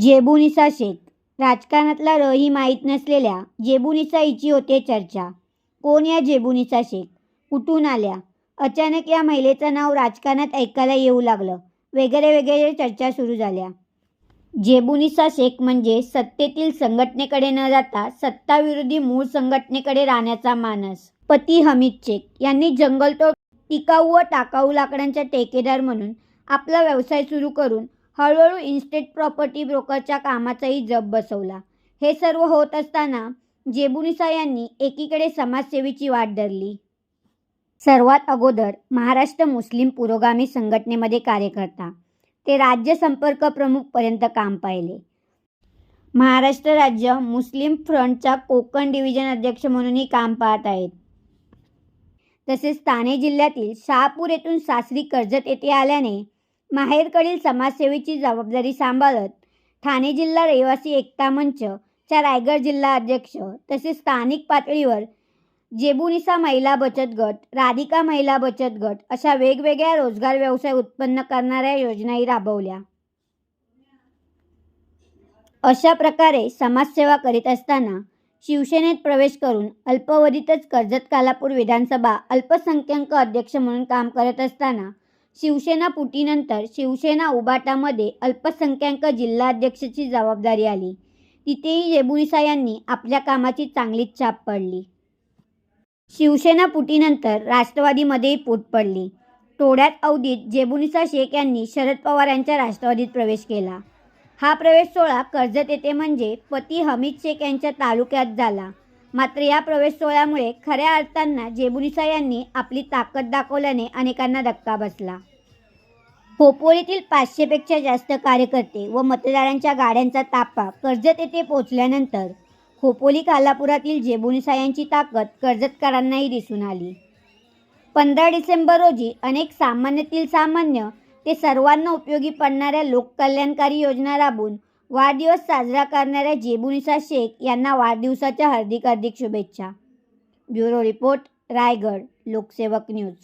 जेबुनिसा शेख राजकारणातला रही माहीत नसलेल्या जेबुनिसा हिची होते चर्चा. कोण या जेबुनिसा शेख कुठून आल्या? अचानक या महिलेचं नाव राजकारणात ऐकायला येऊ लागलं. वगैरे वगैरे चर्चा सुरू झाल्या. जेबुनिसा शेख म्हणजे सत्तेतील संघटनेकडे न जाता सत्ताविरोधी मूळ संघटनेकडे राहण्याचा मानस. पती हमीद शेख यांनी जंगलतोड टिकाऊ व टाकाऊ लाकडांचा ठेकेदार म्हणून आपला व्यवसाय सुरू करून हळूहळू इन्स्टेट प्रॉपर्टी ब्रोकरच्या कामाचाही जप बसवला. हे सर्व होत असताना जेबुनिसा यांनी एकीकडे समाजसेवेची वाट धरली. सर्वात अगोदर महाराष्ट्र मुस्लिम पुरोगामी संघटनेमध्ये कार्यकर्ता. ते राज्य संपर्क प्रमुखपर्यंत काम पाहिले. महाराष्ट्र राज्य मुस्लिम फ्रंटच्या कोकण डिव्हिजन अध्यक्ष म्हणूनही काम पाहत आहेत. तसेच ठाणे जिल्ह्यातील शहापूर येथून सासरी कर्जत येथे आल्याने माहेरकडील समाजसेवेची जबाबदारी सांभाळत ठाणे जिल्हा रहिवासी एकता मंचच्या रायगड जिल्हा अध्यक्ष तसेच स्थानिक पातळीवर जेबुनिसा महिला बचत गट राधिका महिला बचत गट अशा वेगवेगळ्या रोजगार व्यवसाय उत्पन्न करणाऱ्या योजनाही राबवल्या. अशा प्रकारे समाजसेवा करीत असताना शिवसेनेत प्रवेश करून अल्पवधीतच कर्जत कालापूर विधानसभा अल्पसंख्याक अध्यक्ष म्हणून काम करत असताना शिवसेना फुटीनंतर शिवसेना उबाटामध्ये अल्पसंख्याक जिल्हाध्यक्षाची जबाबदारी आली. तिथेही जेबुनिसा यांनी आपल्या कामाची चांगलीच छाप पडली. शिवसेना फुटीनंतर राष्ट्रवादीमध्येही फूट पडली. थोड्याच अवधीत जेबुनिसा शेख यांनी शरद पवार यांच्या राष्ट्रवादीत प्रवेश केला. हा प्रवेश सोहळा कर्जत येथे म्हणजे पती हमीद शेख यांच्या तालुक्यात झाला. मात्र या प्रवेश सोहळ्यामुळे खऱ्या अर्थांना जेबुनिसा यांनी आपली ताकद दाखवल्याने अनेकांना धक्का बसला. खोपोलीतील पाचशेपेक्षा जास्त कार्यकर्ते व मतदारांच्या गाड्यांचा ताफा कर्जत येथे पोहोचल्यानंतर खोपोली कालापुरातील जेबुनिसा यांची ताकद कर्जतकरांनाही दिसून आली. पंधरा डिसेंबर रोजी अनेक सामान्यातील सामान्य ते सर्वांना उपयोगी पडणाऱ्या लोककल्याणकारी योजना राबून वाढदिवस साजरा करणाऱ्या जेबुनिसा शेख यांना वाढदिवसाच्या हार्दिक हार्दिक शुभेच्छा. Bureau report Raigad Lokasevak news.